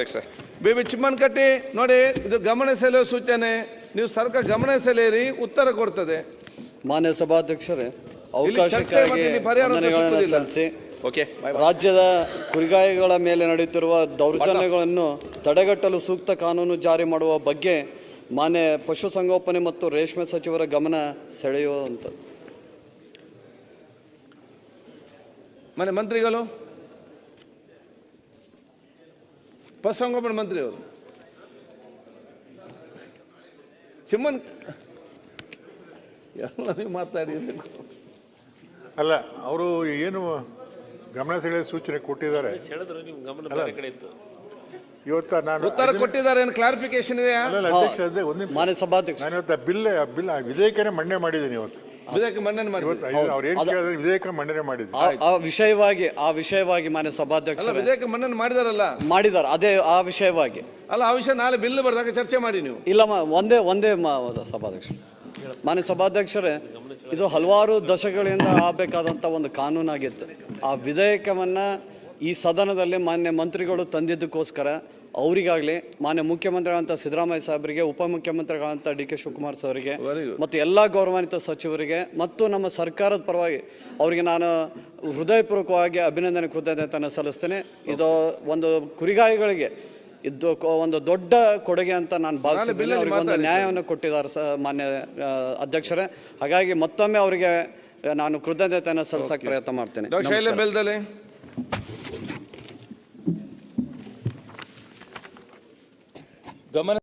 ಅಧ್ಯಕ್ಷ. B B Chimmanakatti ನೋಡಿ ಇದು ಗಮನ ಸೆಳೆಯುವ ಸೂಚನೆ. ನೀವು ಸರ್ಕಾರ ಗಮನ ಸೆಳೆಯಿರಿ ಉತ್ತರ ಕೊಡ್ತದೆ. ಮಾನ್ಯ ಸಭಾಧ್ಯಕ್ಷರೇ ಅವಕಾಶಕ್ಕಾಗಿ ಮತ್ತು ಇಲ್ಲಿ ವಂದನೆಗಳನ್ನು ಸಲ್ಲಿಸಿ ಓಕೆ ರಾಜ್ಯದ ಕುರಿಗಾಯಿಗಳ ಮೇಲೆ ನಡೆಯುತ್ತಿರುವ ದೌರ್ಜನ್ಯಗಳನ್ನು ತಡೆಗಟ್ಟಲು ಸೂಕ್ತ ಕಾನೂನು ಜಾರಿ ಮಾಡುವ ಬಗ್ಗೆ ಮಾನ್ಯ ಪಶುಸಂಗೋಪನೆ ಮತ್ತು ರೇಷ್ಮೆ ಸಚಿವರ ಗಮನ ಸೆಳೆಯುವಂಥದ್ದು ಮಾನ್ಯ ಮಂತ್ರಿಗಳು ಪಶುಸಂಗೋಪನೆ ಮಂತ್ರಿ ಅವರು ಚಿಮ್ಮನ್ ಎಲ್ಲ ಮಾತಾಡಿ ಅಲ್ಲ ಅವರು ಏನು ಗಮನ ಸೆಳೆಯ ಸೂಚನೆ ಕೊಟ್ಟಿದ್ದಾರೆ? ಇವತ್ತ ನಾನು ಉತ್ತರ ಕೊಟ್ಟಿದ್ದಾರೆ ಏನು ಕ್ಲಾರಿಫಿಕೇಶನ್ ಇದೆಯಾ? ಅಧ್ಯಕ್ಷ ಅದೇ ಒಂದು ನಿಮಿಷ. ಮಾನ್ಯ ಸಭಾಧ್ಯಕ್ಷ. ನಾನು ಇವತ್ತು ಬಿಲ್ ಬಿಲ್ ವಿಧೇಯಕನೇ ಮಂಡನೆ ಮಾಡಿದ್ದೀನಿ ಇವತ್ತು. ಅವ್ರು ಏನು ಕೇಳಿದ್ರೆ ವಿಧೇಯಕ ಮಂಡನೆ ಆ- ಆ ವಿಷಯವಾಗಿ ಆ ವಿಷಯವಾಗಿ ಮಾನ್ಯ ಅಲ್ಲ ಸಭಾಧ್ಯಕ್ಷರೇ ವಿಧೇಯಕ ಮನ್ನಣೆ ಮಾಡಿದಾರಲ್ಲ? ಮಾಡಿದ್ದಾರೆ ಅದೇ ಆ ವಿಷಯವಾಗಿ. ಅಲ್ಲ ಆ ವಿಷಯ ನಾಳೆ ಬಿಲ್ ಬರ್ದಾಗ ಚರ್ಚೆ ಮಾಡಿ ನೀವು. ಇಲ್ಲ ಮ- ಒಂದೇ ಒಂದೇ ಮಾ- ಸಭಾಧ್ಯಕ್ಷ ಮಾನ್ಯ ಸಭಾಧ್ಯಕ್ಷರೇ ಇದು ಹಲವಾರು ದಶಕಗಳಿಂದ ಆಗಬೇಕಾದಂಥ ಒಂದು ಕಾನೂನಾಗಿತ್ತು. ಆ ವಿಧೇಯಕವನ್ನು ಈ ಸದನದಲ್ಲಿ ಮಾನ್ಯ ಮಂತ್ರಿಗಳು ತಂದಿದ್ದಕ್ಕೋಸ್ಕರ ಅವರಿಗಾಗಲಿ ಮಾನ್ಯ ಮುಖ್ಯಮಂತ್ರಿಗಳಂತ ಸಿದ್ದರಾಮಯ್ಯ ಸಾಹೇಬರಿಗೆ ಉಪಮುಖ್ಯಮಂತ್ರಿಗಳಂತ ಡಿ ಕೆ ಶಿವಕುಮಾರ್ ಸರ್ಗೆ. ಮತ್ತು ಎಲ್ಲ ಗೌರವಾನ್ವಿತ ಸಚಿವರಿಗೆ ಮತ್ತು ನಮ್ಮ ಸರ್ಕಾರದ ಪರವಾಗಿ ಅವರಿಗೆ ನಾನು ಹೃದಯಪೂರ್ವಕವಾಗಿ ಅಭಿನಂದನೆ ಕೃತಜ್ಞತೆಯನ್ನು ಸಲ್ಲಿಸ್ತೇನೆ. ಇದು ಒಂದು ಕುರಿಗಾಯಿಗಳಿಗೆ ಇದು ಒಂದು ದೊಡ್ಡ ಕೊಡುಗೆ ಅಂತ ನಾನು ಭಾವಿಸಿದ್ದೇನೆ ಅವರಿಗೆ ಒಂದು ನ್ಯಾಯವನ್ನು ಕೊಟ್ಟಿದ್ದಾರೆ ಸ ಮಾನ್ಯ ಅಧ್ಯಕ್ಷರೇ. ಹಾಗಾಗಿ ಮತ್ತೊಮ್ಮೆ ಅವರಿಗೆ ನಾನು ಕೃತಜ್ಞತೆಯನ್ನು ಸಲ್ಲಿಸಕ್ಕೆ ಪ್ರಯತ್ನ ಮಾಡ್ತೇನೆ. ಗಮನ